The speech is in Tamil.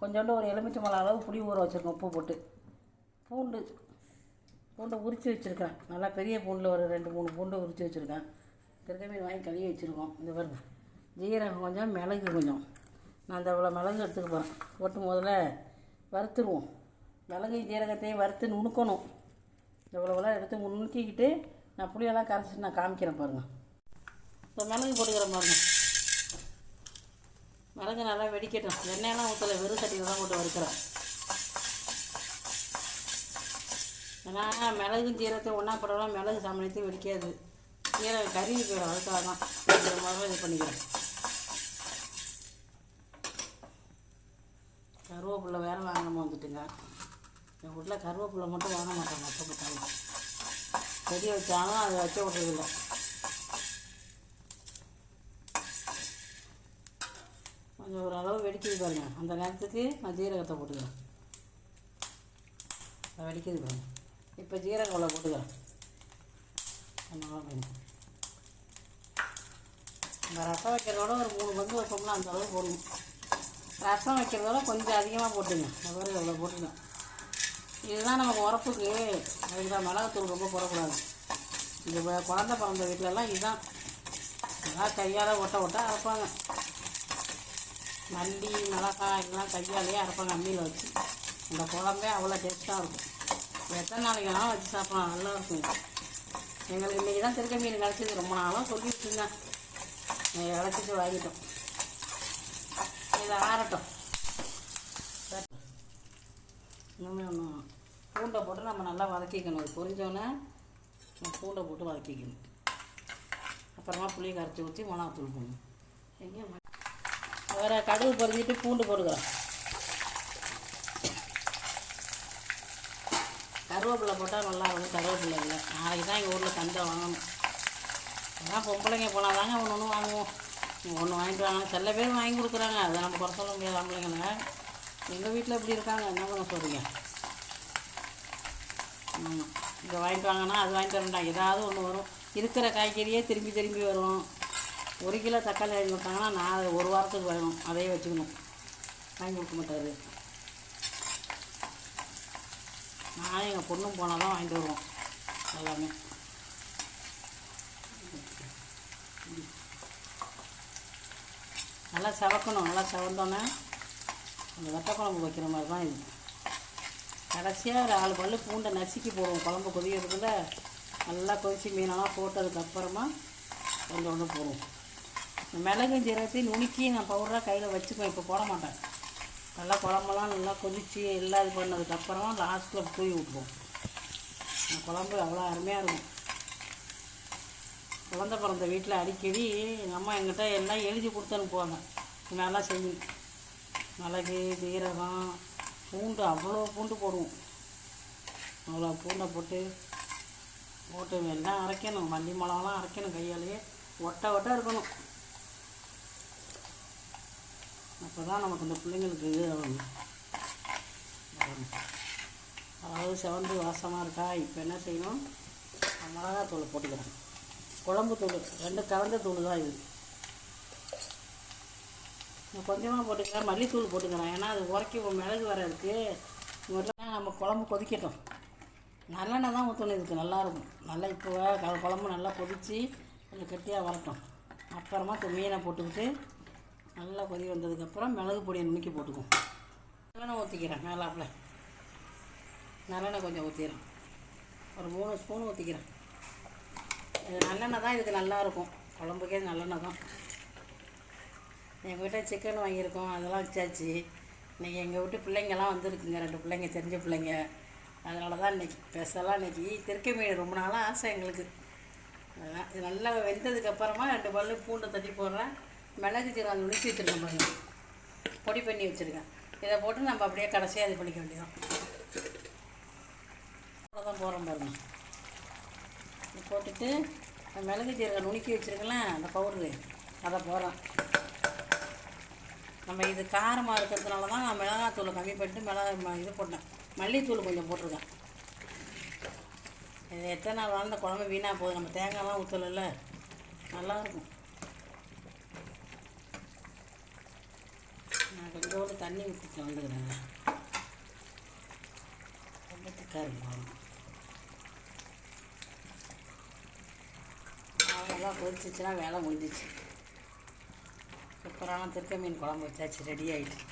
கொஞ்சோண்டு ஒரு எலுமிச்சை மலை அளவு புளி ஊற வச்சுருக்கோம். உப்பு போட்டு. பூண்டு பூண்டை உரித்து வச்சுருக்கேன் நல்லா பெரிய பூண்டில் ஒரு ரெண்டு மூணு பூண்டு உரித்து வச்சுருக்கேன். திருக்கமீன் வாங்கி கழுவி வச்சுருக்கோம். இந்த பாருங்க. ஜீரகம் கொஞ்சம் மிளகு கொஞ்சம். நான் அந்த இவ்வளோ மிளகு எடுத்துக்க போகிறேன் போட்டு முதல்ல வறுத்துருவோம். மிளகு ஜீரகத்தையும் வறுத்து நுணுக்கணும். இவ்வளோவெல்லாம் எடுத்து நுணுக்கிக்கிட்டு நான் புளியெல்லாம் கரைச்சி நான் காமிக்கிறேன் பாருங்கள் இப்போ மிளகு போட்டுக்கிறேன் பாருங்கள் மிளகு நல்லா வெடிக்கட்டும். எண்ணெயெல்லாம் ஊற்றலை வெறும் சட்டியில் தான் போட்டு வறுக்கிறோம். ஏன்னா மிளகு ஜீரகத்தை ஒன்றா போடலாம் மிளகு சமயத்தையும் வெடிக்காது. ஜீரகம் கறி போயிடும் அதுக்காக தான் இந்த மாதிரி இது பண்ணிக்கிறேன் கருவேப்பிலை வேறு வாங்காமல் வந்துட்டுங்க. என் வீட்டில் கருவேப்பிலை மட்டும் வாங்க மாட்டாங்க அப்போ பார்த்தாலும் செடி வச்சாலும் அதை வச்ச விட்றதில்லை. கொஞ்சம் அளவு வெடிக்குது பாருங்க. அந்த நேரத்துக்கு நான் ஜீரகத்தை போட்டுக்கிறேன். அதை வெடிக்குது பாருங்க. இப்போ ஜீரகம் உள்ள போட்டுக்கிறேன். நல்லா பாருங்க இந்த ரசம் வைக்கிறதோட ஒரு மூணு பங்கு வைப்போம்னா அந்த அளவு போடணும் ரசம் வைக்கிறதோட கொஞ்சம் அதிகமாக போட்டுங்க. இந்த மாதிரி இவ்வளோ போட்டுங்க இதுதான் நமக்கு உரப்புக்கு அதுக்கு தான் மிளகாத்தூள் ரொம்ப போடக்கூடாது. இந்த குழந்த பிறந்த வீட்டிலலாம் இதுதான். நல்லா கையால் ஒட்ட ஒட்ட அரைப்பாங்க. மல்லி மிளகாய் எல்லாம் கையாலேயே அரைப்பாங்க அம்மியில் வச்சு. அந்த குழம்பே அவ்வளோ டேஸ்ட்டாக இருக்கும். எத்தனை நாளைக்கெல்லாம் வச்சு சாப்பிடலாம் நல்லா இருக்கும். எங்களுக்கு இன்றைக்கி தான் திருக்க மீன் கிடச்சிது ரொம்ப நாளாக சொல்லிட்டு இருந்தேன். இழைச்சிட்டு வாங்கிட்டோம். இதை ஆறட்டும். இன்னுமே ஒன்று பூண்டை போட்டு நம்ம நல்லா வதக்கிக்கணும். அது பொரிஞ்சோன்னே பூண்டை போட்டு வதக்கிக்கணும். அப்புறமா புளியை கரைச்சி ஊற்றி மிளகாத்தூள் போடணும். எங்கேயும் வேறு கடுகு பொரிஞ்சிட்டு பூண்டு போட்டுக்கிறோம். கருவேப்பிலை போட்டால் நல்லா இருக்கும் கருவேப்பிலை இல்லை. நாளைக்கு தான் எங்கள் ஊரில் தந்தை வாங்கணும். அதான் பொம்பளைங்க போனால் தாங்க ஒன்று ஒன்று வாங்குவோம். ஒன்று வாங்கிட்டு வாங்க. சில பேர் வாங்கி கொடுக்குறாங்க. அதை நம்ம குறை சொல்ல முடியாது ஆம்பளைங்கள எங்கள் வீட்டில் இப்படி இருக்காங்க. என்ன பண்ண சொல்கிறீங்க இங்கே வாங்கிட்டு வாங்கினா அது வாங்கிட்டு வரேன்டா ஏதாவது ஒன்று வரும். இருக்கிற காய்கறியே திரும்பி திரும்பி வரும். ஒரு கிலோ தக்காளி வாங்கி கொடுத்தாங்கன்னா நான் ஒரு வாரத்துக்கு வேணும் அதையே வச்சுக்கணும். வாங்கி கொடுக்க மாட்டாரு. நானும் எங்கள் பொண்ணும் போனால் தான் வாங்கிட்டு வருவோம். எல்லாமே. நல்லா செவக்கணும். நல்லா செவந்தோன்னே அந்த வத்த குழம்பு வைக்கிற மாதிரி தான் இது. கடைசியாக ஒரு ஆள் பல்லு பூண்டை நசுக்கி போடுவோம். குழம்பு கொதிக்கிறதுக்குள்ள நல்லா கொதிச்சு மீனெல்லாம் போட்டதுக்கப்புறமா கொஞ்சம் ஒன்று போடுவோம். மிளகு ஜீரகத்தையும் நுணுக்கி நான் பவுடராக கையில் வச்சுக்குவேன். இப்போ போட மாட்டேன். நல்லா குழம்பெல்லாம் நல்லா கொதித்து எல்லாம் இது பண்ணதுக்கப்புறமா லாஸ்ட்டில் தூவி விட்டுருவோம் குழம்பு அவ்வளோ அருமையாக இருக்கும். குழந்த பிறந்த வீட்டில் அடிக்கடி எங்கள் அம்மா எங்கிட்ட எல்லாம் எழுதி கொடுத்து அனுப்புவாங்க. நல்லா செய்யும் மிளகு ஜீரகம் பூண்டு அவ்வளோ பூண்டு போடுவோம். அவ்வளோ பூண்டை போட்டு போட்டு எல்லாம் அரைக்கணும். மல்லி மிளகாலாம் அரைக்கணும் கையாலேயே. ஒட்டை ஒட்ட இருக்கணும் அப்போ தான் நமக்கு இந்த பிள்ளைங்களுக்கு இது ஆகும். அதாவது செவந்து வாசமாக இருக்கா? இப்போ என்ன செய்யணும்? மிளகாத்தூள் போட்டுக்கிறேன். குழம்பு தூள் ரெண்டு கலந்த தூள் தான் இது. நான் கொஞ்சமாக போட்டுக்கிறேன் மல்லித்தூள் போட்டுக்கிறேன். ஏன்னா அது உரைக்கி மிளகு வர இருக்குது முதல்ல நம்ம குழம்பு கொதிக்கட்டும். நல்லெண்ணெய் தான் ஊற்றணும் இதுக்கு நல்லாயிருக்கும் நல்லா இப்போ க- குழம்பு நல்லா கொதித்து கொஞ்சம் கெட்டியாக வரட்டும். அப்புறமா மீனை போட்டுக்கிட்டு நல்லா கொதி வந்ததுக்கப்புறம் மிளகு பொடியை நுணுக்கி போட்டுக்குவோம். நல்லெண்ணெய் ஊற்றிக்கிறேன் மேலாப்பில். நல்லெண்ணெய் கொஞ்சம் ஊற்றிக்கிறேன் ஒரு மூணு ஸ்பூன் ஊற்றிக்கிறேன் இது நல்லெண்ணெய் தான் இதுக்கு நல்லாயிருக்கும் குழம்புக்கே நல்லெண்ணெய் தான். எங்கள் வீட்டில் சிக்கன் வாங்கியிருக்கோம் அதெல்லாம் வச்சாச்சு. இன்றைக்கி எங்கள் வீட்டு பிள்ளைங்கெல்லாம் வந்திருக்குங்க ரெண்டு பிள்ளைங்க தெரிஞ்ச பிள்ளைங்க. அதனால தான் இன்றைக்கி ஸ்பெஷலாக இன்றைக்கி திருக்கை மீன் ரொம்ப நாளாக ஆசை எங்களுக்கு. அதான் இது நல்லா வெந்ததுக்கப்புறமா ரெண்டு பல்லு பூண்டை தட்டி போடுறேன். மிளகு ஜீரகம் நுணுக்கி வச்சுருக்கேன் பாருங்க. பொடி பண்ணி வச்சுருக்கேன். இதை போட்டு நம்ம அப்படியே கடைசியாக இது பண்ணிக்க வேண்டியதான் தான் போகிறோம் பாருங்க. இது போட்டுட்டு இந்த மிளகு ஜீரகம் நுணுக்கி வச்சுருக்கலாம் அந்த பவுடரு அதை போகிறோம் நம்ம இது காரமாக இருக்கிறதுனால தான் நான் மிளகாத்தூளை கம்மி பண்ணிட்டு மிளகா இது போட்டேன். மல்லித்தூள் கொஞ்சம் போட்டிருக்கேன். இது எத்தனை நாள் வாழ்ந்த குழம்பு வீணாக போகுது. நம்ம தேங்காய்லாம் ஊற்றலைல்ல நல்லாயிருக்கும் நான் கொஞ்சோண்டு தண்ணி ஊற்றி கலந்துக்கிறேங்க ரொம்ப திக்காக இருக்கு குழம்பு கொதிச்சிச்சுன்னா வேலை முடிஞ்சிச்சு. சூப்பரான திருக்க மீன் குழம்பு வச்சாச்சு ரெடி ஆகிடுச்சு